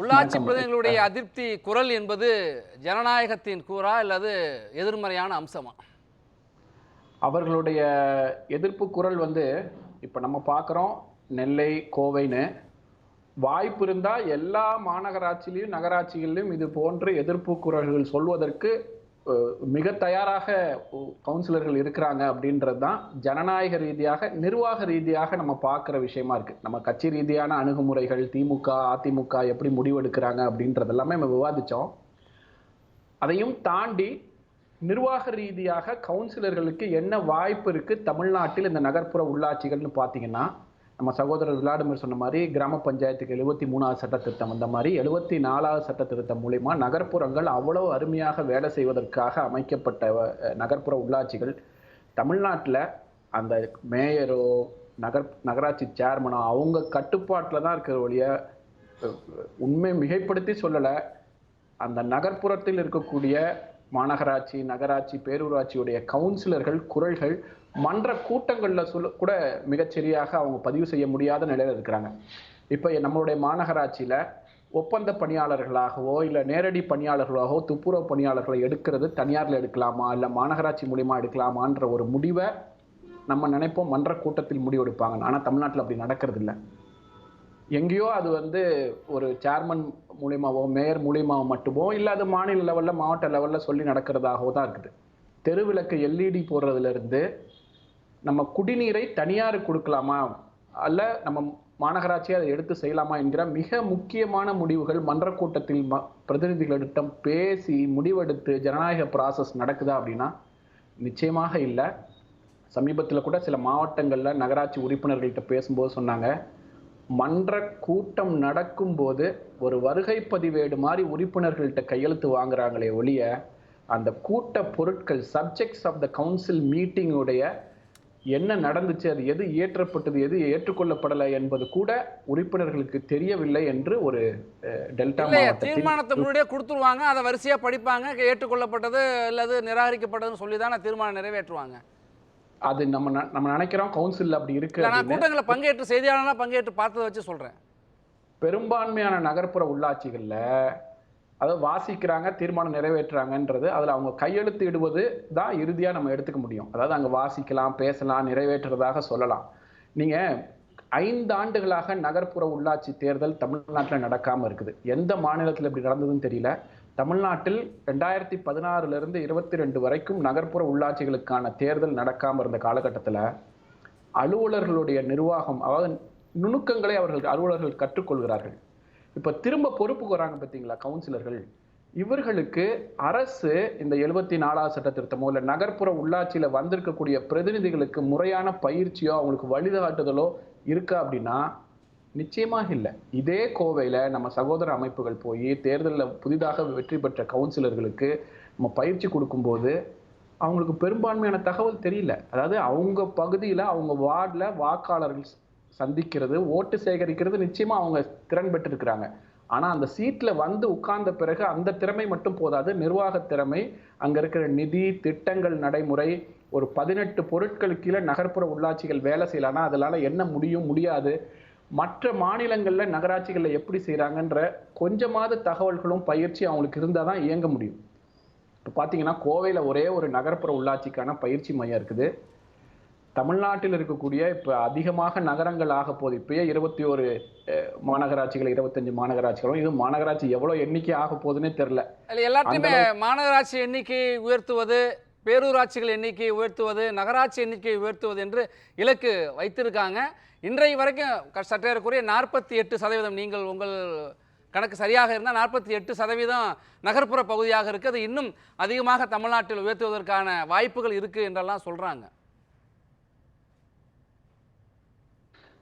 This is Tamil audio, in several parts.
உள்ளாட்சி. பிரதிநிதிகளுடைய அதிருப்தி குரல் என்பது ஜனநாயகத்தின் கூறா அல்லது எதிர்மறையான அம்சமா அவர்களுடைய எதிர்ப்பு குரல் வந்து இப்போ நம்ம பார்க்குறோம் நெல்லை கோவைன்னு வாய்ப்பு இருந்தால் எல்லா மாநகராட்சியிலையும் நகராட்சிகளிலும் இது போன்ற எதிர்ப்பு குரல்கள் சொல்வதற்கு மிக தயாராக கவுன்சிலர்கள் இருக்கிறாங்க அப்படின்றது தான் ஜனநாயக ரீதியாக நிர்வாக ரீதியாக நம்ம பார்க்குற விஷயமா இருக்குது நம்ம கட்சி ரீதியான அணுகுமுறைகள் திமுக அதிமுக எப்படி முடிவெடுக்கிறாங்க அப்படின்றது எல்லாமே நம்ம விவாதித்தோம் அதையும் தாண்டி நிர்வாக ரீதியாக கவுன்சிலர்களுக்கு என்ன வாய்ப்பு இருக்குது தமிழ்நாட்டில் இந்த நகர்ப்புற உள்ளாட்சிகள்னு பார்த்தீங்கன்னா நம்ம சகோதரர் விளாடிமிர் சொன்ன மாதிரி கிராம பஞ்சாயத்துக்கு எழுபத்தி மூணாவது சட்ட திருத்தம் வந்த மாதிரி எழுபத்தி நாலாவது சட்ட திருத்தம் மூலிமா நகர்ப்புறங்கள் அவ்வளவு அருமையாக வேலை செய்வதற்காக அமைக்கப்பட்ட நகர்ப்புற உள்ளாட்சிகள். தமிழ்நாட்டில் அந்த மேயரோ நகர் நகராட்சி சேர்மனோ அவங்க கட்டுப்பாட்டில் தான் இருக்கிற ஒழிய உண்மை மிகைப்படுத்தி சொல்லலை. அந்த நகர்ப்புறத்தில் இருக்கக்கூடிய மாநகராட்சி நகராட்சி பேரூராட்சியுடைய கவுன்சிலர்கள் குரல்கள் மன்ற கூட்டங்களில் சொல்ல கூட மிகச்சரியாக அவங்க பதிவு செய்ய முடியாத நிலையில் இருக்கிறாங்க. இப்போ நம்மளுடைய மாநகராட்சியில் ஒப்பந்த பணியாளர்களாகவோ இல்லை நேரடி பணியாளர்களாகவோ துப்புரவு பணியாளர்களை எடுக்கிறது தனியாரில் எடுக்கலாமா இல்லை மாநகராட்சி மூலியமாக எடுக்கலாமான்ற ஒரு முடிவை நம்ம நினைப்போம். மன்ற கூட்டத்தில் முடிவெடுப்பாங்க. ஆனால் தமிழ்நாட்டில் அப்படி நடக்கிறது இல்லை எங்கேயோ அது வந்து ஒரு சேர்மன் மூலியமாவோ மேயர் மூலியமாவோ மட்டுமோ இல்லை அது மாநில லெவலில் மாவட்ட லெவலில் சொல்லி நடக்கிறதாகவோ தான் இருக்குது. தெருவிளக்கு எல்இடி போடுறதுலேருந்து நம்ம குடிநீரை தனியாருக்கு கொடுக்கலாமா? அல்ல நம்ம மாநகராட்சி அதை எடுத்து செய்யலாமா என்கிற மிக முக்கியமான முடிவுகள் மன்ற கூட்டத்தில் ம பிரதிநிதிகளிடம் பேசி முடிவெடுத்து ஜனநாயக ப்ராசஸ் நடக்குதா அப்படின்னா நிச்சயமாக இல்லை. சமீபத்தில் கூட சில மாவட்டங்களில் நகராட்சி உறுப்பினர்கள்ட்ட பேசும்போது சொன்னாங்க மன்ற கூட்டம் நடக்கும்போது ஒரு வருகை பதிவேடு மாதிரி உறுப்பினர்கள்ட்ட கையெழுத்து வாங்குறாங்களே ஒழிய அந்த கூட்ட பொருட்கள் சப்ஜெக்ட்ஸ் ஆஃப் த கவுன்சில் மீட்டிங்குடைய என்ன நடந்துச்சு அது எது ஏற்றப்பட்டது எது ஏற்றுக்கொள்ளப்படலை என்பது கூட உறுப்பினர்களுக்கு தெரியவில்லை என்று ஒரு டெல்டா தீர்மானத்தை முன்னாடியே கொடுத்துருவாங்க அதை வரிசையா படிப்பாங்க ஏற்றுக்கொள்ளப்பட்டது அல்லது நிராகரிக்கப்பட்டதுன்னு சொல்லி தானே தீர்மானம் நிறைவேற்றுவாங்க அது நம்ம நம்ம நினைக்கிறோம் கவுன்சில் அப்படி இருக்கு நான். கூட்டங்களை பங்கேற்று செய்தியாளனா பங்கேற்று பார்த்ததை வச்சு சொல்றேன் பெரும்பான்மையான நகர்ப்புற உள்ளாட்சிகள்ல அதாவது வாசிக்கிறாங்க தீர்மானம் நிறைவேற்றுறாங்கன்றது அதில் அவங்க கையெழுத்து இடுவது தான் இறுதியாக நம்ம எடுத்துக்க முடியும். அதாவது அங்கே வாசிக்கலாம் பேசலாம் நிறைவேற்றுறதாக சொல்லலாம். நீங்கள் ஐந்து ஆண்டுகளாக நகர்ப்புற உள்ளாட்சி தேர்தல் தமிழ்நாட்டில் நடக்காமல் இருக்குது. எந்த மாநிலத்தில் இப்படி நடந்ததுன்னு தெரியல. தமிழ்நாட்டில் ரெண்டாயிரத்தி பதினாறுலேருந்து இருபத்தி ரெண்டு வரைக்கும் நகர்ப்புற உள்ளாட்சிகளுக்கான தேர்தல் நடக்காமல் இருந்த காலகட்டத்தில் அலுவலர்களுடைய நிர்வாகம் அதாவது நுணுக்கங்களை அவர்கள் அலுவலர்கள் கற்றுக்கொள்கிறார்கள். இப்ப திரும்ப பொறுப்புக்கு வராங்க பார்த்தீங்களா கவுன்சிலர்கள் இவர்களுக்கு அரசு இந்த எழுபத்தி நாலாவது சட்ட திருத்தமோ இல்லை நகர்ப்புற உள்ளாட்சியில் வந்திருக்கக்கூடிய பிரதிநிதிகளுக்கு முறையான பயிற்சியோ அவங்களுக்கு வழிகாட்டுதலோ இருக்கா அப்படின்னா நிச்சயமாக இல்லை. இதே கோவையில் நம்ம சகோதர அமைப்புகள் போய் தேர்தலில் புதிதாக வெற்றி பெற்ற கவுன்சிலர்களுக்கு நம்ம பயிற்சி கொடுக்கும்போது அவங்களுக்கு பெரும்பான்மையான தகவல் தெரியல. அதாவது அவங்க பகுதியில் அவங்க வார்டில் வாக்காளர்கள் சந்திக்கிறது ஓட்டு சேகரிக்கிறது நிச்சயமா அவங்க திறன் பெற்றிருக்கிறாங்க ஆனா அந்த சீட்ல வந்து உட்கார்ந்த பிறகு அந்த திறமை மட்டும் போதாது. நிர்வாக திறமை அங்க இருக்கிற நிதி திட்டங்கள் நடைமுறை ஒரு பதினெட்டு பொருட்கள் கீழே நகர்ப்புற உள்ளாட்சிகள் வேலை செய்யலாம்னா அதனால என்ன முடியும் முடியாது. மற்ற மாநிலங்களில் நகராட்சிகளில் எப்படி செய்கிறாங்கன்ற கொஞ்சமாவது தகவல்களும் பயிற்சி அவங்களுக்கு இருந்தால் தான் இயங்க முடியும். இப்போ பார்த்தீங்கன்னா கோவையில் ஒரே ஒரு நகர்ப்புற உள்ளாட்சிக்கான பயிற்சி மையம் இருக்குது. தமிழ்நாட்டில் இருக்கக்கூடிய இப்போ அதிகமாக நகரங்கள் ஆக போகுது. இப்பயே இருபத்தி ஒரு மாநகராட்சிகள் இருபத்தஞ்சு மாநகராட்சிகளும் இது மாநகராட்சி எவ்வளோ எண்ணிக்கை ஆக போகுதுன்னே தெரில. எல்லாத்தையுமே மாநகராட்சி எண்ணிக்கை உயர்த்துவது பேரூராட்சிகள் எண்ணிக்கையை உயர்த்துவது நகராட்சி எண்ணிக்கையை உயர்த்துவது என்று இலக்கு வைத்திருக்காங்க. இன்றைய வரைக்கும் சற்றேறக்குறைய நாற்பத்தி எட்டு சதவீதம் நீங்கள் உங்கள் கணக்கு சரியாக இருந்தால் நாற்பத்தி எட்டு சதவீதம் நகர்ப்புற பகுதியாக இருக்குது. அது இன்னும் அதிகமாக தமிழ்நாட்டில் உயர்த்துவதற்கான வாய்ப்புகள் இருக்குது என்றெல்லாம் சொல்கிறாங்க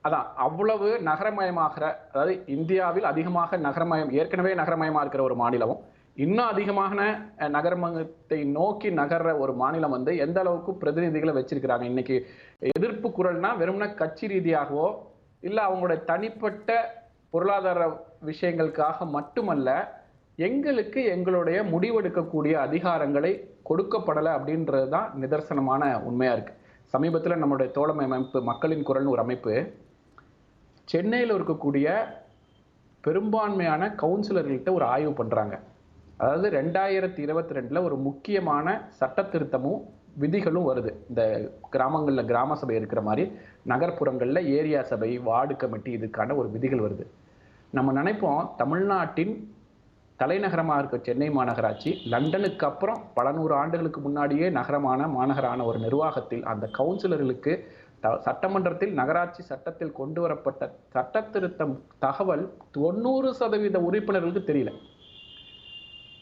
அதான் அவ்வளவு நகரமயமாகிற அதாவது இந்தியாவில் அதிகமாக நகரமயம் ஏற்கனவே நகரமயமாக இருக்கிற ஒரு மாநிலமும் இன்னும் அதிகமான நகரமயத்தை நோக்கி நகர்ற ஒரு மாநிலம் வந்து எந்த அளவுக்கு பிரதிநிதிகளை வச்சிருக்கிறாங்க? இன்னைக்கு எதிர்ப்பு குரல்னா வெறும்னா கட்சி ரீதியாகவோ இல்லை அவங்களுடைய தனிப்பட்ட பொருளாதார விஷயங்களுக்காக மட்டுமல்ல எங்களுக்கு எங்களுடைய முடிவெடுக்கக்கூடிய அதிகாரங்களை கொடுக்கப்படலை அப்படின்றது தான் நிதர்சனமான உண்மையாக இருக்குது சமீபத்தில் நம்மளுடைய தோழமை அமைப்பு மக்களின் குரல்னு ஒரு அமைப்பு சென்னையில் இருக்கக்கூடிய பெரும்பான்மையான கவுன்சிலர்கள்ட்ட ஒரு ஆய்வு பண்ணுறாங்க அதாவது ரெண்டாயிரத்தி இருபத்தி ரெண்டில் ஒரு முக்கியமான சட்ட திருத்தமும் விதிகளும் வருது. இந்த கிராமங்களில் கிராம சபை இருக்கிற மாதிரி நகர்ப்புறங்களில் ஏரியா சபை வார்டு கமிட்டி இதுக்கான ஒரு விதிகள் வருது. நம்ம நினைப்போம் தமிழ்நாட்டின் தலைநகரமாக இருக்க சென்னை மாநகராட்சி லண்டனுக்கு அப்புறம் பல நூறு ஆண்டுகளுக்கு முன்னாடியே நகரமான மாநகரான ஒரு நிர்வாகத்தில் அந்த கவுன்சிலர்களுக்கு சட்டமன்றத்தில் நகராட்சி சட்டத்தில் கொண்டு வரப்பட்ட சட்ட திருத்தம் தகவல் தொண்ணூறு சதவீத உறுப்பினர்களுக்கு தெரியல.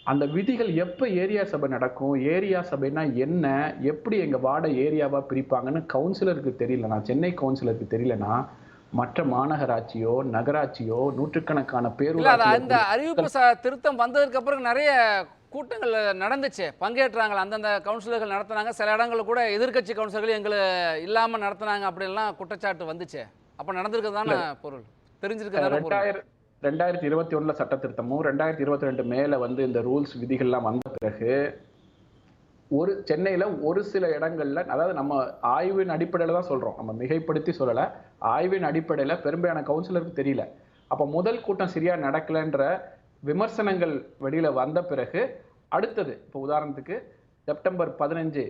அந்த விதிகள் எப்போ ஏரியா சபை நடக்கும் ஏரியா சபைனா என்ன எப்படி எங்க வார்டை ஏரியாவா பிரிப்பாங்கன்னு கவுன்சிலருக்கு தெரியல. நான் சென்னை கவுன்சிலருக்கு தெரியலனா மற்ற மாநகராட்சியோ நகராட்சியோ நூற்றுக்கணக்கான பேரூராட்சி அந்த அறிவிப்பு திருத்தம் வந்ததுக்கு அப்புறம் நிறைய கூட்டங்கள் நடந்துச்சு. பங்கேற்றாங்க. அந்தந்த கவுன்சிலர்கள் நடத்துனாங்க. சில இடங்கள்ல கூட எதிர்க்கட்சி கவுன்சிலர்கள் எங்களை இல்லாம நடத்துனாங்க அப்படின்லாம் குற்றச்சாட்டு வந்துச்சு. அப்ப நடந்திருக்கு தானே பொருள்? தெரிஞ்சிருக்கு ரெண்டாயிரம் ரெண்டாயிரத்தி இருபத்தி ஒண்ணுல சட்ட திருத்தமும் ரெண்டாயிரத்தி இருபத்தி ரெண்டு மேல வந்து இந்த ரூல்ஸ் விதிகள்லாம் வந்த பிறகு ஒரு சென்னையில ஒரு சில இடங்கள்ல அதாவது நம்ம ஆய்வின் அடிப்படையில தான் சொல்றோம். நம்ம மிகைப்படுத்தி சொல்லல. ஆய்வின் அடிப்படையில பெரும்பாலான கவுன்சிலருக்கு தெரியல. அப்ப முதல் கூட்டம் சரியா நடக்கலைன்ற விமர்சனங்கள் வெளியில் வந்த பிறகு அடுத்தது இப்போ உதாரணத்துக்கு செப்டம்பர் பதினஞ்சு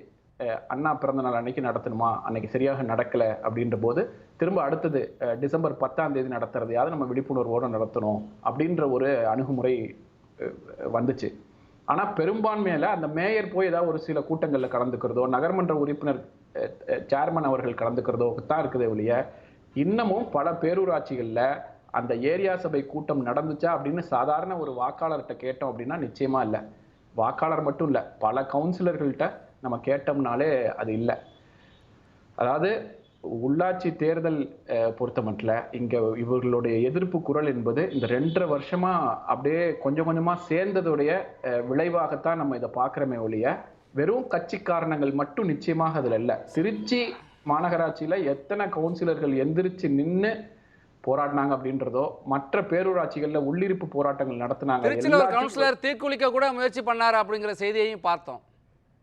அண்ணா பிறந்த நாள் அன்னைக்கு நடத்தணுமா? அன்னைக்கு சரியாக நடக்கலை அப்படின்ற போது திரும்ப அடுத்தது டிசம்பர் பத்தாம் தேதி நடத்துறதையாவது நம்ம விழிப்புணர்வோடு நடத்தணும் அப்படின்ற ஒரு அணுகுமுறை வந்துச்சு. ஆனால் பெரும்பான்மையில் அந்த மேயர் போய் ஏதாவது ஒரு சில கூட்டங்களில் கலந்துக்கிறதோ நகர்மன்ற உறுப்பினர் சேர்மன் அவர்கள் கலந்துக்கிறதோ தான் இருக்குதே ஒழிய இன்னமும் பல பேரூராட்சிகளில் அந்த ஏரியா சபை கூட்டம் நடந்துச்சா அப்படின்னு சாதாரண ஒரு வாக்காளர்கிட்ட கேட்டோம் அப்படின்னா நிச்சயமா இல்லை. வாக்காளர் மட்டும் இல்லை பல கவுன்சிலர்கள்ட்ட நம்ம கேட்டோம்னாலே அது இல்லை. அதாவது உள்ளாட்சி தேர்தல் பொறுத்த மட்டும் இங்கே இவர்களுடைய எதிர்ப்பு குரல் என்பது இந்த ரெண்டரை வருஷமாக அப்படியே கொஞ்சம் கொஞ்சமாக சேர்ந்ததுடைய விளைவாகத்தான் நம்ம இதை பார்க்குறோமே ஒழிய வெறும் கட்சி காரணங்கள் மட்டும் நிச்சயமாக அதில் இல்லை. திருச்சி மாநகராட்சியில் எத்தனை கவுன்சிலர்கள் எந்திரிச்சு நின்று போராடினாங்க அப்படின்றதோ மற்ற பேரூராட்சிகள்ல உள்ளிருப்பு போராட்டங்கள் நடத்தினாங்க. திருச்சியில் கவுன்சிலர் தீக்குளிக்க கூட முயற்சி பண்ணாரு அப்படிங்கிற செய்தியையும் பார்த்தோம்.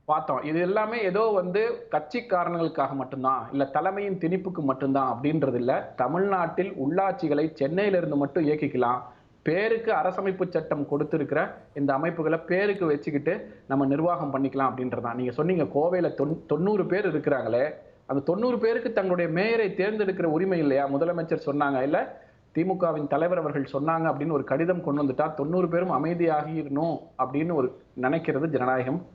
பார்த்தோம். இது எல்லாமே ஏதோ வந்து கட்சி காரணங்களுக்காக மட்டும்தான் இல்ல தலைமையின் திணிப்புக்கு மட்டும்தான் அப்படின்றது இல்ல தமிழ்நாட்டில் உள்ளாட்சிகளை சென்னையில இருந்து மட்டும் இயக்கிக்கலாம். பேருக்கு அரசமைப்பு சட்டம் கொடுத்திருக்கிற இந்த அமைப்புகளை பேருக்கு வச்சுக்கிட்டு நம்ம நிர்வாகம் பண்ணிக்கலாம் அப்படின்றதான் நீங்க சொன்னீங்க கோவையில தொண்ணூ- தொண்ணூறு பேர் இருக்கிறாங்களே அந்த தொண்ணூறு பேருக்கு தங்களுடைய மேயரை தேர்ந்தெடுக்கிற உரிமை இல்லையா? முதலமைச்சர் சொன்னாங்க. இல்ல திமுகவின் தலைவர் அவர்கள் சொன்னாங்க அப்படின்னு ஒரு கடிதம் கொண்டு வந்துட்டா தொண்ணூறு பேரும் அமைதியாகிடணும் அப்படின்னு ஒரு நினைக்கிறது ஜனநாயகம்.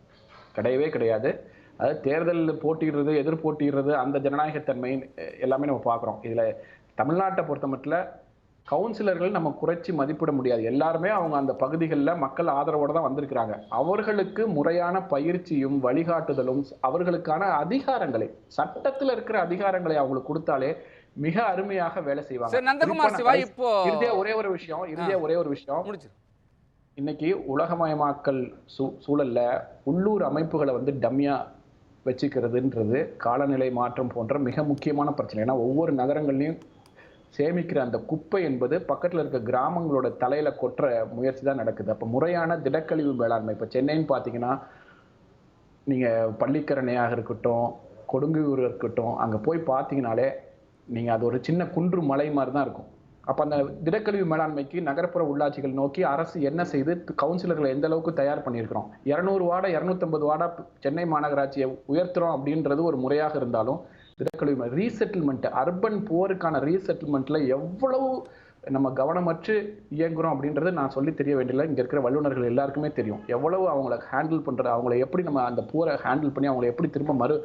கிடையவே கிடையாது. அது தேர்தலில் போட்டிடுறது எதிர் போட்டிடுறது அந்த ஜனநாயகத்தன்மை எல்லாமே நம்ம பார்க்குறோம். இதில் தமிழ்நாட்டை பொறுத்த மட்டும் கவுன்சிலர்கள் நம்ம குறைச்சி மதிப்பிட முடியாது. எல்லாருமே அவங்க அந்த பகுதிகளில் மக்கள் ஆதரவோட தான் வந்திருக்கிறாங்க. அவர்களுக்கு முறையான பயிற்சியும் வழிகாட்டுதலும் அவர்களுக்கான அதிகாரங்களை சட்டத்துல இருக்கிற அதிகாரங்களை அவங்களுக்கு கொடுத்தாலே மிக அருமையாக வேலை செய்வாங்க. நந்தகுமார் சிவா இப்போ இறுதியா ஒரே ஒரு விஷயம் இறுதியா ஒரே ஒரு விஷயம். இன்னைக்கு உலகமயமாக்கல் சூ சூழல்ல உள்ளூர் அமைப்புகளை வந்து டம்மியா வச்சுக்கிறதுன்றது காலநிலை மாற்றம் போன்ற மிக முக்கியமான பிரச்சனை. ஏன்னா ஒவ்வொரு நகரங்கள்லையும் சேமிக்கிற அந்த குப்பை என்பது பக்கத்தில் இருக்க கிராமங்களோட தலையில கொட்டுற முயற்சி தான் நடக்குது. அப்போ முறையான திடக்கழிவு மேலாண்மை இப்போ சென்னைன்னு பார்த்தீங்கன்னா நீங்கள் பள்ளிக்கரணையாக இருக்கட்டும் கொடுங்கையூர் இருக்கட்டும் அங்கே போய் பார்த்தீங்கனாலே நீங்கள் அது ஒரு சின்ன குன்று மலை மாதிரி தான் இருக்கும். அப்போ அந்த திடக்கழிவு மேலாண்மைக்கு நகர்ப்புற உள்ளாட்சிகள் நோக்கி அரசு என்ன செய்து கவுன்சிலர்களை எந்த அளவுக்கு தயார் பண்ணியிருக்கிறோம்? இரநூறு வார்டை இரநூத்தம்பது வார்டா சென்னை மாநகராட்சியை உயர்த்துறோம் அப்படின்றது ஒரு முறையாக இருந்தாலும் திடக்கழிவு ரீசெட்டில்மெண்ட் அர்பன் போருக்கான ரீசெட்டில்மெண்ட்ல எவ்வளவு நம்ம கவனமற்று இயங்குறோம் அப்படின்றது நான் சொல்லி தெரிய வேண்டியதில்லை. இங்க இருக்கிற வல்லுநர்கள் எல்லாருக்குமே தெரியும். எவ்வளவு அவங்கள ஹேண்டில் பண்றது அவங்கள எப்படி நம்ம அந்த போரை ஹேண்டில் பண்ணி அவங்கள எப்படி திரும்ப மறு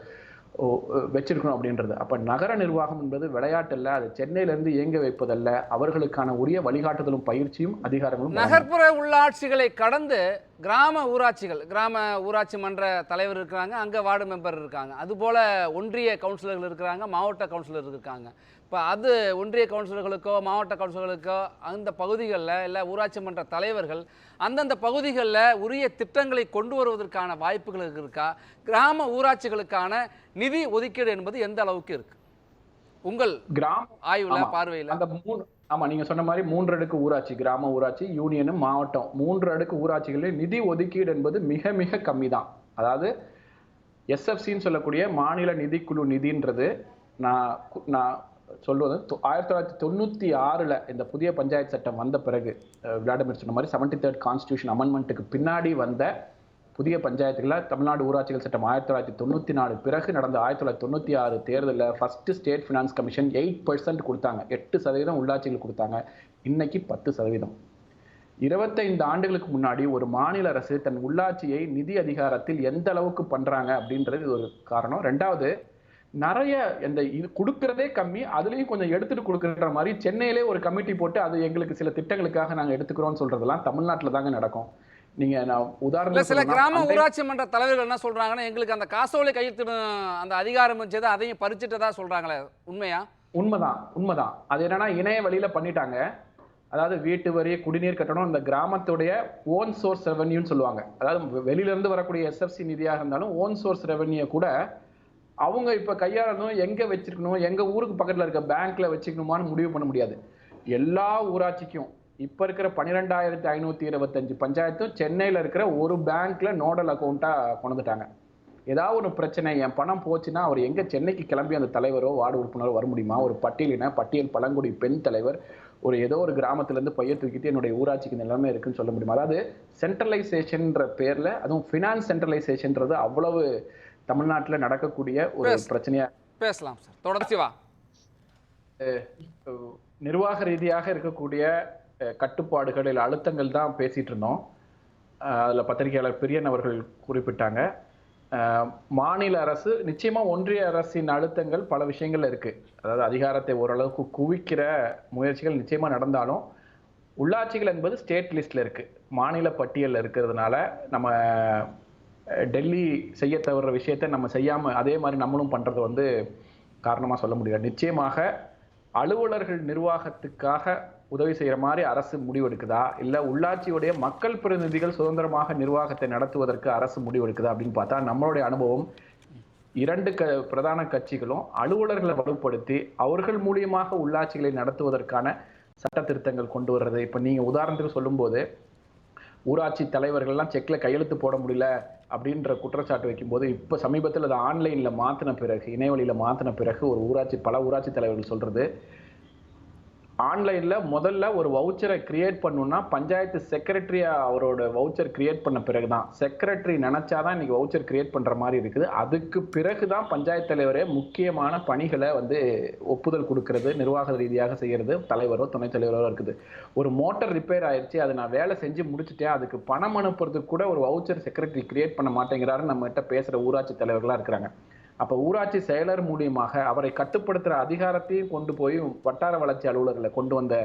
வச்சிருக்கணும் அப்படின்றது. அப்ப நகர நிர்வாகம் என்பது விளையாட்டல்ல அது சென்னையிலேருந்து இயங்க வைப்பதல்ல. அவர்களுக்கான உரிய வழிகாட்டுதலும் பயிற்சியும் அதிகாரங்களும் நகர்ப்புற உள்ளாட்சிகளை கடந்து கிராம ஊராட்சிகள் கிராம ஊராட்சி மன்ற தலைவர் இருக்கிறாங்க அங்கே வார்டு மெம்பர் இருக்காங்க. அதுபோல் ஒன்றிய கவுன்சிலர்கள் இருக்கிறாங்க மாவட்ட கவுன்சிலர் இருக்காங்க. இப்போ அது ஒன்றிய கவுன்சிலர்களுக்கோ மாவட்ட கவுன்சிலர்களுக்கோ அந்த பகுதிகளில் இல்லை ஊராட்சி மன்ற தலைவர்கள் அந்தந்த பகுதிகளில் உரிய திட்டங்களை கொண்டு வருவதற்கான வாய்ப்புகள் இருக்கா? கிராம ஊராட்சிகளுக்கான நிதி ஒதுக்கீடு என்பது எந்த அளவுக்கு இருக்கு? உங்கள் கிராம ஆய்வுல. பார்வையில். அந்த மூணு ஆமா நீங்க சொன்ன மாதிரி மூன்று அடுக்கு ஊராட்சி கிராம ஊராட்சி யூனியன் மாவட்டம். மூன்று அடுக்கு ஊராட்சிகளில் நிதி ஒதுக்கீடு என்பது மிக மிக கம்மி தான் அதாவது எஸ்எஃப்சின்னு சொல்லக்கூடிய மாநில நிதிக்குழு நிதின்றது. நான் நான் சொல்வது ஆயிரத்தி தொள்ளாயிரத்தி தொண்ணூற்றி ஆறில் இந்த புதிய பஞ்சாயத்து சட்டம் வந்த பிறகு விளாடிமிர் சொன்ன மாதிரி செவன்டி தேர்ட் கான்ஸ்டியூஷன் அமெண்ட்மெண்ட்டுக்கு பின்னாடி வந்த புதிய பஞ்சாயத்துகளில் தமிழ்நாடு ஊராட்சிகள் சட்டம் ஆயிரத்தி தொள்ளாயிரத்தி தொண்ணூற்றி நாலு பிறகு நடந்த ஆயிரத்தி தொள்ளாயிரத்தி தொண்ணூற்றி ஆறு தேர்தலில் first state finance commission eight percent கொடுத்தாங்க. எட்டு சதவீதம் உள்ளாட்சிகள் கொடுத்தாங்க. இன்னைக்கு பத்து சதவீதம். இருபத்தைந்து ஆண்டுகளுக்கு முன்னாடி ஒரு மாநில அரசு தன் உள்ளாட்சியை நிதி அதிகாரத்தில் எந்த அளவுக்கு பண்றாங்க அப்படின்றது ஒரு காரணம். ரெண்டாவது நிறைய இந்த இது கொடுக்கறதே கம்மி அதுலயும் கொஞ்சம் எடுத்துட்டு கொடுக்குற மாதிரி சென்னையிலே ஒரு கமிட்டி போட்டு அது எங்களுக்கு சில திட்டங்களுக்காக நாங்க எடுத்துக்கிறோம்னு சொல்றதெல்லாம் தமிழ்நாட்டுல தாங்க நடக்கும். நீங்க நான் உதாரணம் சில கிராம ஊராட்சி மன்ற தலைவர்கள் என்ன சொல்றாங்கன்னா எங்களுக்கு அந்த காசோலை கையெழுத்திடும் அந்த அதிகாரம் இருந்துச்சு அதையும் பறிச்சுட்டதா சொல்றாங்களே உண்மையா? உண்மைதான் உண்மைதான். அது என்னன்னா இணைய வழியில பண்ணிட்டாங்க. அதாவது வீட்டு வரி குடிநீர் கட்டணம் இந்த கிராமத்துடைய ஓன் சோர்ஸ் ரெவன்யூன்னு சொல்லுவாங்க. அதாவது வெளியில இருந்து வரக்கூடிய எஸ்எஃப்சி நிதியாக இருந்தாலும் ஓன் சோர்ஸ் ரெவன்யூ கூட அவங்க இப்போ கையாளணும் எங்கே வச்சிருக்கணும் எங்கள் ஊருக்கு பக்கத்தில் இருக்க பேங்க்கில் வச்சுக்கணுமான்னு முடிவு பண்ண முடியாது. எல்லா ஊராட்சிக்கும் இப்போ இருக்கிற பன்னிரெண்டாயிரத்தி ஐநூற்றி இருபத்தஞ்சு பஞ்சாயத்தும் சென்னையில் இருக்கிற ஒரு பேங்க்கில் நோடல் அக்கௌண்ட்டாக கொண்டுட்டாங்க ஏதாவது ஒரு பிரச்சனை என் பணம் போச்சுன்னா அவர் எங்கே சென்னைக்கு கிளம்பி அந்த தலைவரோ வார்டு உறுப்பினரோ வர முடியுமா? ஒரு பட்டியலின பட்டியல் பழங்குடி பெண் தலைவர் ஒரு ஏதோ ஒரு கிராமத்துலேருந்து பைய தூக்கிட்டு என்னுடைய ஊராட்சிக்கு நிலைமை இருக்குன்னு சொல்ல முடியுமா? அதாவது சென்ட்ரலைசேஷன்ன்ற பேரில் அதுவும் ஃபினான்ஸ் சென்ட்ரலைசேஷன்றது அவ்வளவு தமிழ்நாட்டுல நடக்கக்கூடிய ஒரு. பிரச்சனையா பேசலாம் சார் தொடர்ச்சி வா. நிர்வாக ரீதியாக இருக்கக்கூடிய அஹ், கட்டுப்பாடுகள் இல்லை அழுத்தங்கள் தான் பேசிட்டு இருந்தோம். அதுல பத்திரிகையாளர் பிரியன் அவர்கள் குறிப்பிட்டாங்க. மாநில அரசு நிச்சயமா ஒன்றிய அரசின் அழுத்தங்கள் பல விஷயங்கள்ல இருக்கு. அதாவது அதிகாரத்தை ஓரளவுக்கு குவிக்கிற முயற்சிகள் நிச்சயமா நடந்தாலும் உள்ளாட்சிகள் என்பது ஸ்டேட் லிஸ்ட்ல இருக்கு. மாநில பட்டியல்ல இருக்கிறதுனால நம்ம டெல்லி செய்ய தவிர விஷயத்தை நம்ம செய்யாமல் அதே மாதிரி நம்மளும் பண்ணுறது வந்து காரணமாக சொல்ல முடியாது நிச்சயமாக அலுவலர்கள் நிர்வாகத்துக்காக உதவி செய்கிற மாதிரி அரசு முடிவெடுக்குதா? இல்லை உள்ளாட்சியுடைய மக்கள் பிரதிநிதிகள் சுதந்திரமாக நிர்வாகத்தை நடத்துவதற்கு அரசு முடிவெடுக்குதா அப்படின்னு பார்த்தா நம்மளுடைய அனுபவம் இரண்டு க பிரதான கட்சிகளும் அலுவலர்களை வலுப்படுத்தி அவர்கள் மூலியமாக உள்ளாட்சிகளை நடத்துவதற்கான சட்ட திருத்தங்கள் கொண்டு வர்றது இப்போ நீங்கள் உதாரணத்துக்கு சொல்லும்போது ஊராட்சி தலைவர்கள்லாம் செக்ல கையெழுத்து போட முடியல அப்படின்ற குற்றச்சாட்டு வைக்கும்போது இப்போ சமீபத்தில் அதை ஆன்லைனில் மாத்தின பிறகு இணையவழியில் மாத்தின பிறகு ஒரு ஊராட்சி பல ஊராட்சி தலைவர்கள் சொல்கிறது ஆன்லைனில் முதல்ல ஒரு வவுச்சரை கிரியேட் பண்ணுன்னா பஞ்சாயத்து செக்ரட்டரியா அவரோட வவுச்சர் கிரியேட் பண்ண பிறகு தான் செக்ரட்டரி நினச்சாதான் இன்றைக்கி வவுச்சர் கிரியேட் பண்ணுற மாதிரி இருக்குது. அதுக்கு பிறகு தான் பஞ்சாயத்து தலைவரே முக்கியமான பணிகளை வந்து ஒப்புதல் கொடுக்கறது நிர்வாக ரீதியாக செய்கிறது தலைவரோ துணைத் தலைவரோ இருக்குது. ஒரு மோட்டார் ரிப்பேர் ஆயிடுச்சு அதை நான் வேலை செஞ்சு முடிச்சுட்டேன் அதுக்கு பணம் அனுப்புறதுக்கு கூட ஒரு வவுச்சர் செக்ரட்டரி கிரியேட் பண்ண மாட்டேங்கிறாரு நம்மகிட்ட பேசுகிற ஊராட்சி தலைவர்களாக இருக்கிறாங்க. அப்ப ஊராட்சி செயலர் மூலியமாக அவரை கட்டுப்படுத்துற அதிகாரத்தையும் கொண்டு போய் வட்டார வளர்ச்சி அலுவலர்களை கொண்டு வந்த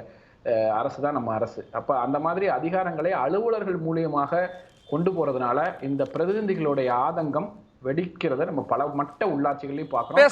அரசு தான் நம்ம அரசு. அப்ப அந்த மாதிரி அதிகாரங்களை அலுவலர்கள் மூலியமாக கொண்டு போறதுனால இந்த பிரதிநிதிகளுடைய ஆதங்கம் வெடிக்கிறத நம்ம பல மட்ட உள்ளாட்சிகளையும் பார்க்கிறோம்.